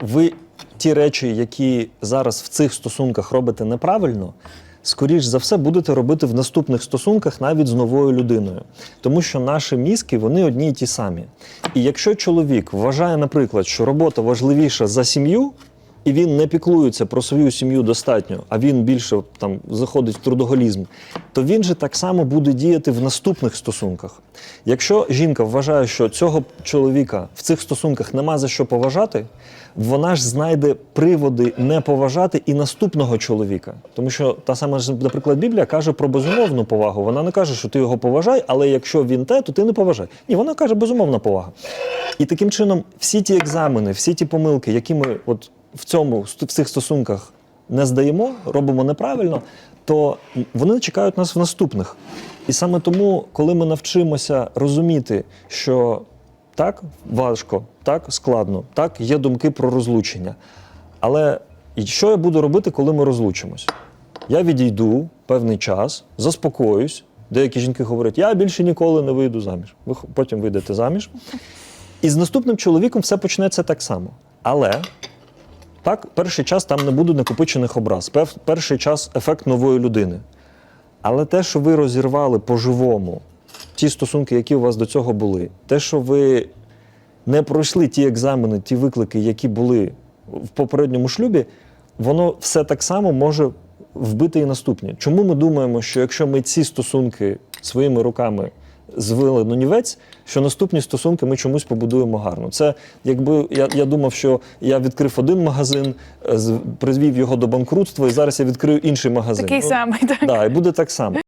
ви ті речі, які зараз в цих стосунках робите неправильно, скоріш за все будете робити в наступних стосунках навіть з новою людиною. Тому що наші мізки вони одні й ті самі. І якщо чоловік вважає, наприклад, що робота важливіша за сім'ю, і він не піклується про свою сім'ю достатньо, а він більше там заходить в трудоголізм, то він же так само буде діяти в наступних стосунках. Якщо жінка вважає, що цього чоловіка в цих стосунках нема за що поважати, вона ж знайде приводи не поважати і наступного чоловіка. Тому що та сама наприклад, Біблія каже про безумовну повагу. Вона не каже, що ти його поважай, але якщо він те, то ти не поважай. Ні, вона каже безумовна повага. І таким чином, всі ті екзамени, всі ті помилки, які ми от в цьому в цих стосунках не здаємо, робимо неправильно, то вони чекають нас в наступних. І саме тому, коли ми навчимося розуміти, що так важко, так складно, так є думки про розлучення. Але що я буду робити, коли ми розлучимось? Я відійду певний час, заспокоюсь. Деякі жінки говорять, я більше ніколи не вийду заміж. Ви потім вийдете заміж. І з наступним чоловіком все почнеться так само. Але так, перший час там не буде накопичених образ, перший час ефект нової людини. Але те, що ви розірвали по-живому ті стосунки, які у вас до цього були, те, що ви не пройшли ті екзамени, ті виклики, які були в попередньому шлюбі, воно все так само може вбити і наступні. Чому ми думаємо, що якщо ми ці стосунки своїми руками звили на нівець, що наступні стосунки ми чомусь побудуємо гарно? Це якби я, я думав, що я відкрив один магазин, е, з- призвів його до банкрутства, і зараз я відкрию інший магазин. Такий Ну, самий, так. Да, і буде так само.